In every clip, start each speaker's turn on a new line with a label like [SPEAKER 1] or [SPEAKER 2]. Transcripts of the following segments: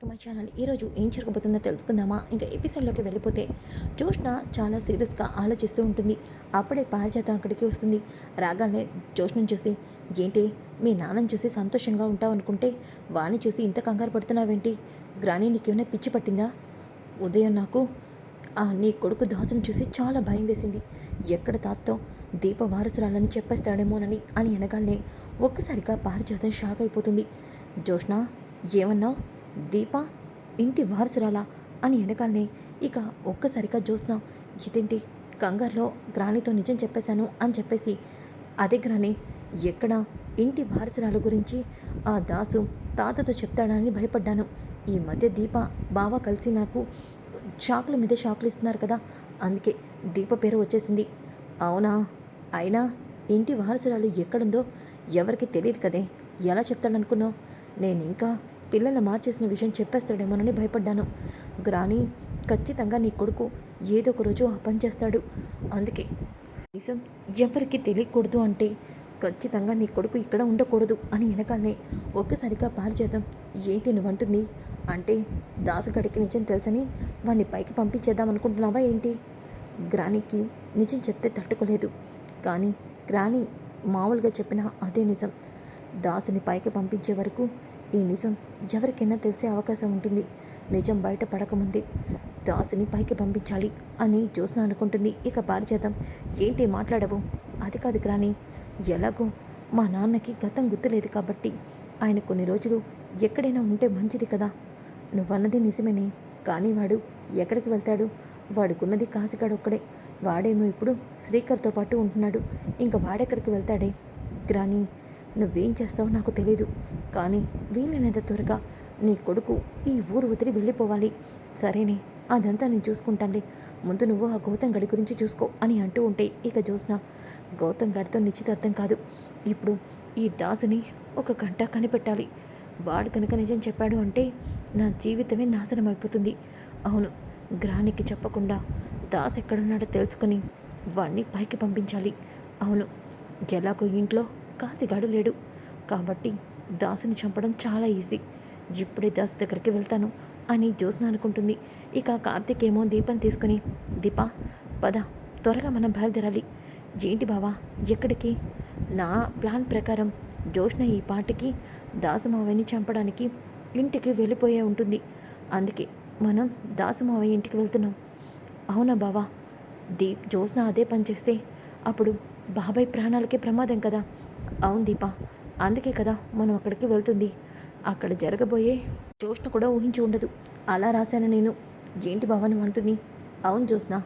[SPEAKER 1] To my channel. ఈరోజు ఏం జరగబోతుందో తెలుసుకుందామా? ఇంకా ఎపిసోడ్లోకి వెళ్ళిపోతే జోష్న చాలా సీరియస్గా ఆలోచిస్తూ ఉంటుంది. అప్పుడే పారిజాత అక్కడికి వస్తుంది. రాగానే జోష్ను చూసి ఏంటి? మీ నాన్నని చూసి సంతోషంగా ఉంటావు అనుకుంటే వాణ్ణి చూసి ఇంత కంగారు పడుతున్నావేంటి? గ్రాని నీకేమైనా పిచ్చి పట్టిందా? ఉదయం నాకు నీ కొడుకు దాసును చూసి చాలా భయం వేసింది. ఎక్కడ తాత్తో దీప వారసురాలని చెప్పేస్తాడేమోనని అని అనగానే ఒక్కసారిగా పారిజాతం షాక్ అయిపోతుంది. జోష్న ఏమన్నావు? దీప ఇంటి వారసురాలా అని వెనకాలనే ఇక ఒక్కసారిగా చూసినా ఇదేంటి? కంగారులో గ్రానితో నిజం చెప్పేశాను అని చెప్పేసి అదే గ్రాని ఎక్కడ? ఇంటి వారసురాల గురించి ఆ దాసు తాతతో చెప్తాడని భయపడ్డాను. ఈ మధ్య దీప బావ కలిసి నాకు షాకుల మీద షాకులు ఇస్తున్నారు కదా అందుకే దీప పేరు వచ్చేసింది. అవునా? అయినా ఇంటి వారసురాలు ఎక్కడుందో ఎవరికి తెలియదు కదే. ఎలా చెప్తాడనుకున్నావు? నేను ఇంకా పిల్లల్ని మార్చేసిన విషయం చెప్పేస్తాడేమోనని భయపడ్డాను. గ్రాని ఖచ్చితంగా నీ కొడుకు ఏదో ఒక రోజు ఆ పని చేస్తాడు. అందుకే కనీసం ఎవరికి తెలియకూడదు అంటే ఖచ్చితంగా నీ కొడుకు ఇక్కడ ఉండకూడదు అని వెనకాలనే ఒక్కసారిగా పారిచేద్దాం. ఏంటి నువ్వంటుంది అంటే దాసుగడికి నిజం తెలుసని వాడిని పైకి పంపించేద్దాం అనుకుంటున్నావా ఏంటి? గ్రానికి నిజం చెప్తే తట్టుకోలేదు. కానీ గ్రాని మామూలుగా చెప్పిన అదే నిజం. దాసుని పైకి పంపించే వరకు ఈ నిజం ఎవరికైనా తెలిసే అవకాశం ఉంటుంది. నిజం బయట పడకముందే దాసుని పైకి పంపించాలి అని జ్యోత్స్న అనుకుంటుంది. ఇక పారిచేతం ఏంటి మాట్లాడవు? అది కాదు గ్రాని ఎలాగో మా నాన్నకి గతం గుర్తులేదు కాబట్టి ఆయన కొన్ని రోజులు ఎక్కడైనా ఉంటే మంచిది కదా. నువ్వన్నది నిజమేనే. కానీ వాడు ఎక్కడికి వెళ్తాడు? వాడుకున్నది కాసిగాడు ఒక్కడే. వాడేమో ఇప్పుడు శ్రీకర్తో పాటు ఉంటున్నాడు. ఇంకా వాడెక్కడికి వెళ్తాడే? గ్రాని నువ్వేం చేస్తావో నాకు తెలీదు. కానీ వీలైనంత త్వరగా నీ కొడుకు ఈ ఊరు వదిలి వెళ్ళిపోవాలి. సరేనే అదంతా నేను చూసుకుంటానులే. ముందు నువ్వు ఆ గౌతమ్ గడి గురించి చూసుకో అని అంటూ ఉంటే ఇక చూసిన గౌతమ్ గడితో నిశ్చితార్థం కాదు. ఇప్పుడు ఈ దాసుని ఒక గంట కనిపెట్టాలి. వాడు కనుక నిజం చెప్పాడు అంటే నా జీవితమే నాశనం అయిపోతుంది. అవును గ్రానికి చెప్పకుండా దాస్ ఎక్కడున్నాడో తెలుసుకొని వాణ్ణి పైకి పంపించాలి. అవును ఎలాగో ఇంట్లో కాసిగాడు లేడు. కాబట్టి దాసుని చంపడం చాలా ఈజీ. ఇప్పుడే దాసు దగ్గరికి వెళ్తాను అని జ్యోత్స్న అనుకుంటుంది. ఇక కార్తీక్ ఏమో దీపం తీసుకుని దీప పద త్వరగా మనం బయలుదేరాలి. ఏంటి బావా ఎక్కడికి? నా ప్లాన్ ప్రకారం జోష్న ఈ పాటికి దాసుమావయ్యని చంపడానికి ఇంటికి వెళ్ళిపోయే ఉంటుంది. అందుకే మనం దాసుమావయ్య ఇంటికి వెళ్తున్నాం. అవునా బావా దీప్ జ్యోత్స్న అదే పని చేస్తే అప్పుడు బాబాయ్ ప్రాణాలకే ప్రమాదం కదా. అవును దీప అందుకే కదా మనం అక్కడికి వెళ్తుంది. అక్కడ జరగబోయే జ్యోత్స్న కూడా ఊహించి ఉండదు. అలా రాశాను నేను. ఏంటి భవన్ అంటుంది. అవును జ్యోత్స్న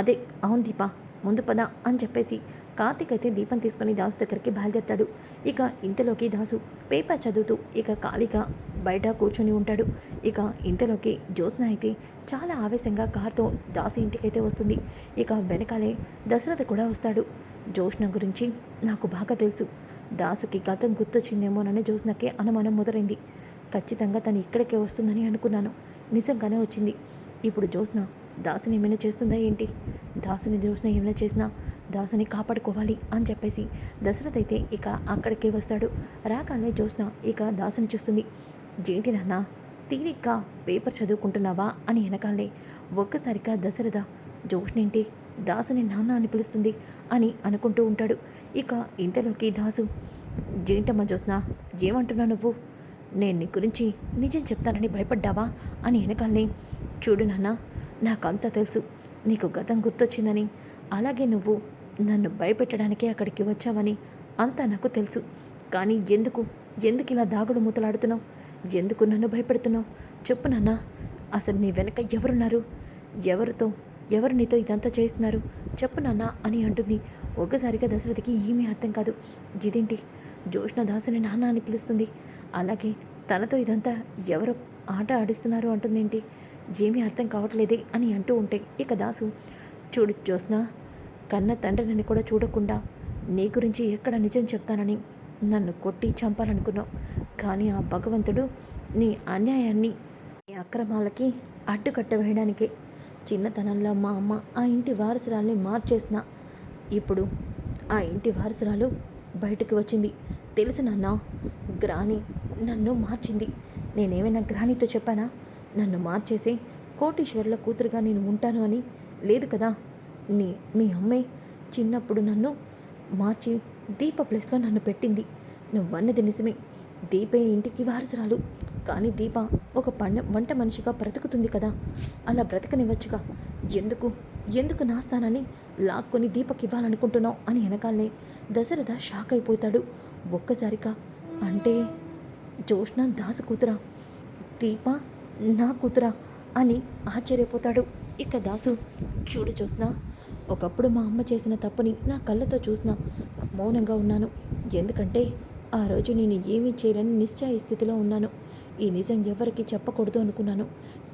[SPEAKER 1] అదే అవును దీప ముందు పద అని చెప్పేసి కార్తీక్ అయితే దీపం తీసుకొని దాసు దగ్గరికి బయలుదేరతాడు. ఇక ఇంతలోకి దాసు పేపర్ చదువుతూ ఇక ఖాళీగా బయట కూర్చొని ఉంటాడు. ఇక ఇంతలోకి జ్యోత్స్న అయితే చాలా ఆవేశంగా కార్తో దాసు ఇంటికైతే వస్తుంది. ఇక వెనకాలే దశరథ కూడా వస్తాడు. జోష్న గురించి నాకు బాగా తెలుసు. దాసుకి గతం గుర్తొచ్చిందేమోనని జ్యోత్స్నకే అనుమానం మొదలైంది. ఖచ్చితంగా తను ఇక్కడికే వస్తుందని అనుకున్నాను. నిజంగానే వచ్చింది. ఇప్పుడు జోష్న దాసుని ఏమైనా చేస్తుందా ఏంటి? దాసుని జ్యోత్స్న ఏమైనా చేసినా దాసుని కాపాడుకోవాలి అని చెప్పేసి దశరథ్ అయితే ఇక అక్కడికే వస్తాడు. రాగానే జోష్న ఇక దాసుని చూస్తుంది. ఏంటి నాన్న తీరిగ్గా పేపర్ చదువుకుంటున్నావా? అని వెనకాలే ఒక్కసారిగా దశరథ జోష్నేంటి? దాసుని నాన్న అని పిలుస్తుంది అని అనుకుంటూ ఉంటాడు. ఇక ఇంతలోకి దాసు ఏంటమ్మా జోస్నా ఏమంటున్నావు నువ్వు? నేను నీ గురించి నిజం చెప్తానని భయపడ్డావా? అని వెనకాలని చూడు నాన్న నాకంతా తెలుసు. నీకు గతం గుర్తొచ్చిందని. అలాగే నువ్వు నన్ను భయపెట్టడానికే అక్కడికి వచ్చావని అంతా నాకు తెలుసు. కానీ ఎందుకు? ఎందుకు ఇలా దాగుడు మూతలాడుతున్నావు? ఎందుకు నన్ను భయపెడుతున్నావు? చెప్పు నాన్న. అసలు నీ వెనక ఎవరున్నారు? ఎవరితో ఎవరు నీతో ఇదంతా చేస్తున్నారు? చెప్పు నాన్న అని అంటుంది. ఒక్కసారిగా దశరథకి ఏమీ అర్థం కాదు. ఇదేంటి జోష్ణ దాసుని నాన్న అని పిలుస్తుంది. అలాగే తనతో ఇదంతా ఎవరు ఆట ఆడిస్తున్నారు అంటుందేంటి ఏమీ అర్థం కావట్లేదే అని అంటూ ఉంటే ఇక దాసు చూడు జోష్న కన్న తండ్రిని కూడా చూడకుండా నీ గురించి ఎక్కడ నిజం చెప్తానని నన్ను కొట్టి చంపాలనుకున్నావు. కానీ ఆ భగవంతుడు నీ అన్యాయాన్ని నీ అక్రమాలకి అడ్డుకట్ట వేయడానికే చిన్నతనంలో మా అమ్మ ఆ ఇంటి వారసురాల్ని మార్చేసిన. ఇప్పుడు ఆ ఇంటి వారసురాలు బయటకు వచ్చింది. తెలుసు నాన్న గ్రాని నన్ను మార్చింది. నేనేమైనా గ్రాణితో చెప్పానా? నన్ను మార్చేసి కోటీశ్వరుల కూతురుగా నేను ఉంటాను అని? లేదు కదా. నీ మీ అమ్మే చిన్నప్పుడు నన్ను మార్చి దీప ప్లేస్లో నన్ను పెట్టింది. నువ్వన్నది నిజమే. దీపే ఇంటికి వారసురాలు. కానీ దీప ఒక పండ వంట మనిషిగా బ్రతుకుతుంది కదా. అలా బ్రతకనివ్వచ్చుగా. ఎందుకు? ఎందుకు నా స్థానాన్ని లాక్కొని దీపకి ఇవ్వాలనుకుంటున్నావు అని వెనకాలనే దశరథ షాక్ అయిపోతాడు. ఒక్కసారిగా అంటే జోష్ణ దాసు కూతురా? దీప నా కూతురా? అని ఆశ్చర్యపోతాడు. ఇక దాసు చూడు చూసినా ఒకప్పుడు మా అమ్మ చేసిన తప్పుని నా కళ్ళతో చూసినా మౌనంగా ఉన్నాను. ఎందుకంటే ఆ రోజు నేను ఏమీ చేయలేని నిశ్చయ స్థితిలో ఉన్నాను. ఈ నిజం ఎవరికి చెప్పకూడదు అనుకున్నాను.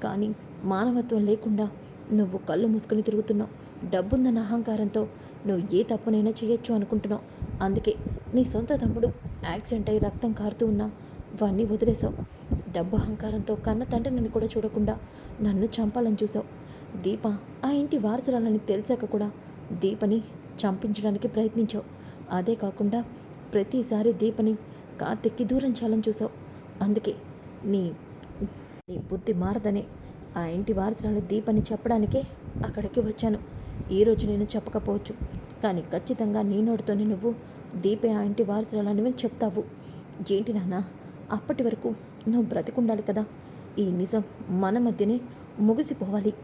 [SPEAKER 1] కానీ మానవత్వం లేకుండా నువ్వు కళ్ళు మూసుకుని తిరుగుతున్నావు. డబ్బుందన్న అహంకారంతో నువ్వు ఏ తప్పునైనా చేయొచ్చు అనుకుంటున్నావు. అందుకే నీ సొంత తమ్ముడు యాక్సిడెంట్ అయి రక్తం కారుతూ ఉన్నా వాణ్ణి వదిలేసావు డబ్బు అహంకారంతో కన్న తండ్రి నన్ను కూడా చూడకుండా నన్ను చంపాలని చూసావు దీప ఆ ఇంటి వారసురాలని తెలిసాక కూడా దీపని చంపించడానికి ప్రయత్నించావు. అదే కాకుండా ప్రతిసారి దీపని కార్తిక్కి దూరం చేయాలని చూసావు అందుకే నీ నీ బుద్ధి మారదనే. ఆ ఇంటి వారసురాలు దీపని చెప్పడానికే అక్కడికి వచ్చాను. ఈరోజు నేను చెప్పకపోవచ్చు. కానీ ఖచ్చితంగా నీ నోటితోనే నువ్వు దీపే ఆ ఇంటి వారసురాలని చెప్తావు. ఏంటి నాన్న? అప్పటి వరకు నువ్వు బ్రతికుండాలి కదా. ఈ నిజం మన మధ్యనే ముగిసిపోవాలి.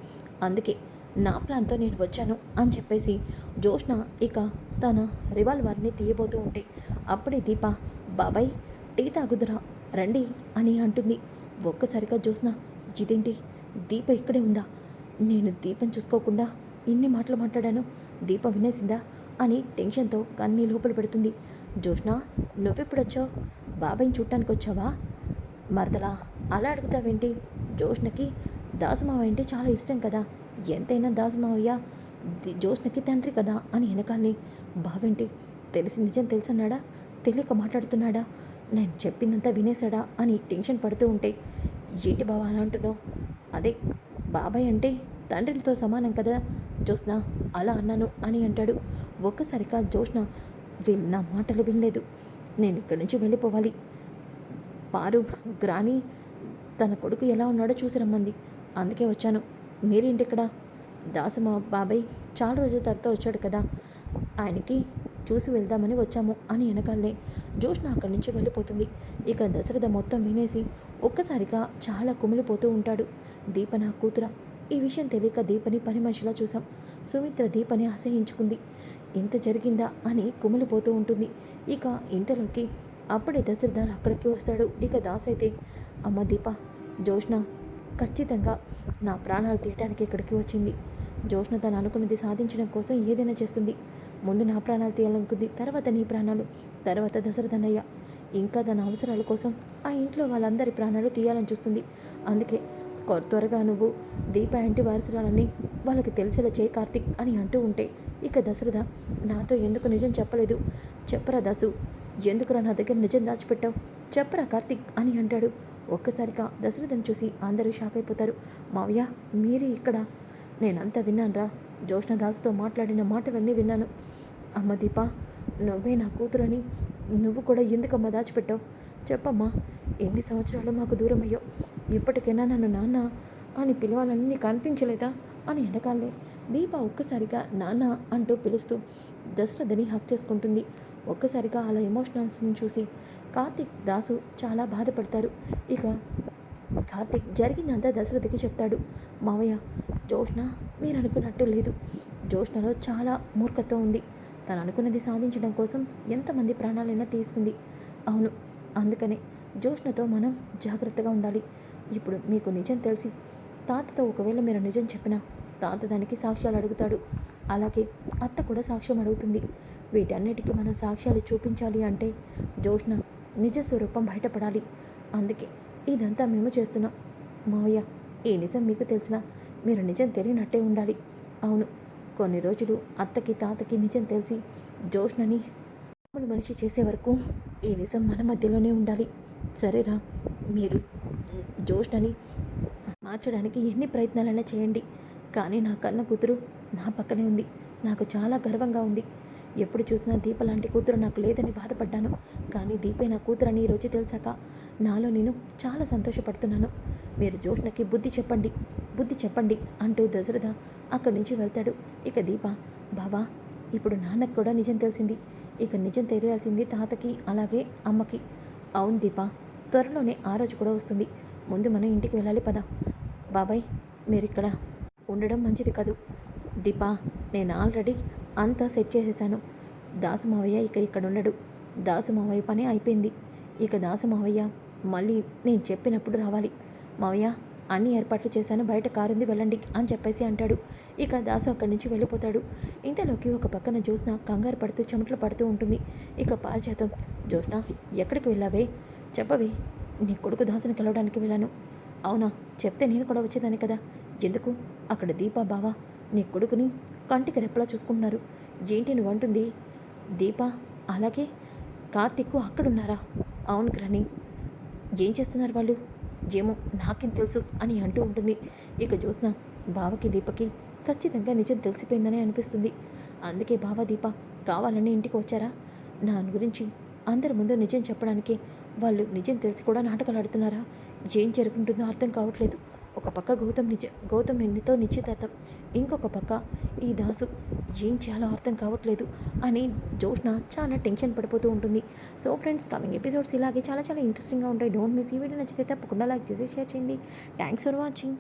[SPEAKER 1] అందుకే నా ప్లాన్తో నేను వచ్చాను అని చెప్పేసి జోష్న ఇక తన రివాల్వర్ని తీయబోతూ ఉంటే అప్పుడే దీప బాబాయ్ టీ తాగుదురా. రండి అని అంటుంది. ఒక్కసారిగా జోష్న ఇదేంటి? దీప ఇక్కడే ఉందా? నేను దీపం చూసుకోకుండా ఇన్ని మాటలు మాట్లాడాను. దీప వినేసిందా? అని టెన్షన్తో కన్నీ లోపల పెడుతుంది. జ్యోష్ణ నువ్వెప్పుడొచ్చావు? బాబాయ్ని చూడటానికి వచ్చావా మరదలా అలా అడుగుతావేంటి? జ్యోష్ణకి దాసుమావ అంటే చాలా ఇష్టం కదా. ఎంతైనా దాసుమావయ్య జ్యోష్ణకి తండ్రి కదా అని వెనకాలని. బావేంటి? తెలిసి నిజం తెలుసన్నాడా? తెలియక మాట్లాడుతున్నాడా? నేను చెప్పిందంతా వినేశాడా అని టెన్షన్ పడుతూ ఉంటే ఏంటి బావా అలా అంటున్నావు? అదే బాబాయ్ అంటే తండ్రితో సమానం కదా జోష్న అలా అన్నాను అని అంటాడు. ఒక్కసారిగా జోష్న వీళ్ళు నా మాటలు వినలేదు. నేను ఇక్కడి నుంచి వెళ్ళిపోవాలి. పారు గ్రాని తన కొడుకు ఎలా ఉన్నాడో చూసి రమ్మంది. అందుకే వచ్చాను. మీరేంటి ఇక్కడ? దాసు మా బాబాయ్ చాలా రోజుల తర్వాత వచ్చాడు కదా. ఆయనకి చూసి వెళ్దామని వచ్చాము అని వెనకాలే జ్యోష్ణ అక్కడి నుంచి వెళ్ళిపోతుంది. ఇక దశరథ మొత్తం వినేసి ఒక్కసారిగా చాలా కుమిలిపోతూ ఉంటాడు. దీప నా కూతుర ఈ విషయం తెలియక దీపని పని మనిషిలా చూసాం సుమిత్ర దీపని అసహించుకుంది. ఇంత జరిగిందా అని కుమిలిపోతూ ఉంటుంది. ఇక ఇంతలోకి అప్పుడే దశరథ అక్కడికి వస్తాడు. ఇక దాస్ అయితే అమ్మ దీప జోష్ణ ఖచ్చితంగా నా ప్రాణాలు తీయటానికి ఇక్కడికి వచ్చింది. జోష్ణ తను అనుకున్నది సాధించడం కోసం ఏదైనా చేస్తుంది. ముందు నా ప్రాణాలు తీయాలనుకుంది తర్వాత నీ ప్రాణాలు తర్వాత దశరథనయ్య. ఇంకా తన అవసరాల కోసం ఆ ఇంట్లో వాళ్ళందరి ప్రాణాలు తీయాలని చూస్తుంది. అందుకే త్వరగా నువ్వు దీప ఇంటి వారసురాలని వాళ్ళకి తెలిసేలా చేయి కార్తిక్ అని అంటూ ఉంటే ఇక దశరథ నాతో ఎందుకు నిజం చెప్పలేదు? చెప్పరా దాసు ఎందుకురా నా దగ్గర నిజం దాచిపెట్టావు? చెప్పరా కార్తిక్ అని అంటాడు. ఒక్కసారిగా దశరథను చూసి అందరూ షాక్ అయిపోతారు. మావయ్య మీరే ఇక్కడ? నేనంతా విన్నానురా. జోష్ణ దాసుతో మాట్లాడిన మాటలన్నీ విన్నాను. అమ్మ దీప నువ్వే నా కూతురని నువ్వు కూడా ఎందుకమ్మా దాచిపెట్టావు? చెప్పమ్మా ఎన్ని సంవత్సరాలు మాకు దూరం అయ్యావు ఇప్పటికైనా నన్ను నాన్న అని పిలవాలని నీకు అనిపించలేదా అని వెనకాలే దీప ఒక్కసారిగా నాన్న అంటూ పిలుస్తూ దశరథని హక్ చేసుకుంటుంది. ఒక్కసారిగా అలా ఎమోషనల్స్ని చూసి కార్తిక్ దాసు చాలా బాధపడతారు. ఇక కార్తిక్ జరిగిందంతా దశరథకి చెప్తాడు. మావయ్య జోష్ణ మీరు అనుకున్నట్టు లేదు. జోష్నలో చాలా మూర్ఖత్వం ఉంది. తను అనుకున్నది సాధించడం కోసం ఎంతమంది ప్రాణాలైనా తీస్తుంది. అవును అందుకనే జోష్నతో మనం జాగ్రత్తగా ఉండాలి. ఇప్పుడు మీకు నిజం తెలిసి తాతతో ఒకవేళ మీరు నిజం చెప్పినా తాత దానికి సాక్ష్యాలు అడుగుతాడు. అలాగే అత్త కూడా సాక్ష్యం అడుగుతుంది. వీటన్నిటికీ మనం సాక్ష్యాలు చూపించాలి అంటే జోష్న నిజ స్వరూపం బయటపడాలి. అందుకే ఇదంతా మేము చేస్తున్నాం. మావయ్య ఈ నిజం మీకు తెలిసినా మీరు నిజం తెలియనట్టే ఉండాలి. అవును కొన్ని రోజులు అత్తకి తాతకి నిజం తెలిసి జోష్నని మామూలు మనిషి చేసే వరకు ఈ నిజం మన మధ్యలోనే ఉండాలి. సరేరా మీరు జోష్నని మార్చడానికి ఎన్ని ప్రయత్నాలైనా చేయండి. కానీ నా కన్న కూతురు నా పక్కనే ఉంది. నాకు చాలా గర్వంగా ఉంది. ఎప్పుడు చూసినా దీప లాంటి కూతురు నాకు లేదని బాధపడ్డాను. కానీ దీపే నా కూతురని ఈరోజు తెలిసాక నాలో నేను చాలా సంతోషపడుతున్నాను. మీరు జోష్నకి బుద్ధి చెప్పండి. బుద్ధి చెప్పండి అంటూ దశరథ అక్కడి నుంచి వెళ్తాడు. ఇక దీప బావా ఇప్పుడు నాన్నకు కూడా నిజం తెలిసింది. ఇక నిజం తెలియాల్సింది తాతకి అలాగే అమ్మకి. అవును దీప త్వరలోనే ఆ రోజు కూడా వస్తుంది. ముందు మనం ఇంటికి వెళ్ళాలి పద. బాబాయ్ మీరు ఇక్కడ ఉండడం మంచిది కాదు. దీపా నేను ఆల్రెడీ అంతా సెట్ చేసేసాను. దాసు మావయ్య ఇక ఇక్కడ ఉండడు దాసు మావయ్య పని అయిపోయింది. ఇక దాసు మావయ్య మళ్ళీ నేను చెప్పినప్పుడు రావాలి. మావయ్య అన్ని ఏర్పాట్లు చేశాను బయట కారుంది వెళ్ళండి అని చెప్పేసి అంటాడు. ఇక దాసు అక్కడి నుంచి వెళ్ళిపోతాడు. ఇంతలోకి ఒక పక్కన జ్యోత్స్న కంగారు పడుతూ చెమటలు పడుతూ ఉంటుంది. ఇక పారిజాతం జ్యోత్స్న ఎక్కడికి వెళ్ళావే? చెప్పవే నీ కొడుకు దాసుని కలవడానికి వెళ్ళాను. అవునా చెప్తే నేను కూడా వచ్చేదాన్ని కదా? ఎందుకు? అక్కడ దీపా బావా నీ కొడుకుని కంటికి రెప్పలా చూసుకుంటున్నారు. ఏంటి నువ్వు అంటుంది? దీపా అలాగే కార్తిక్ అక్కడున్నారా? అవును గ్రని ఏం చేస్తున్నారు వాళ్ళు? ఏమో నాకేం తెలుసు అని అంటూ ఉంటుంది. ఇక జ్యోత్స్న బావకి దీపకి ఖచ్చితంగా నిజం తెలిసిపోయిందనే అనిపిస్తుంది. అందుకే బావ దీప కావాలని ఇంటికి వచ్చారా? నా గురించి అందరి ముందు నిజం చెప్పడానికి వాళ్ళు నిజం తెలిసి కూడా నాటకాలు ఆడుతున్నారా? ఏం జరుగుతుందో అర్థం కావట్లేదు. ఒక పక్క గౌతమ్ నిజ గౌతమ్ ఎన్నితో నిశ్చితార్థం ఇంకొక పక్క ఈ దాసు ఏం చేయాలో అర్థం కావట్లేదు అని జోష్న చాలా టెన్షన్ పడిపోతూ ఉంటుంది. సో ఫ్రెండ్స్ కమింగ్ ఎపిసోడ్స్ ఇలాగే చాలా చాలా ఇంట్రెస్టింగ్గా ఉంటాయి. డోంట్ మిస్ ఈ వీడియో నచ్చితే తప్పకుండా లైక్ చేసి షేర్ చేయండి. Thanks for watching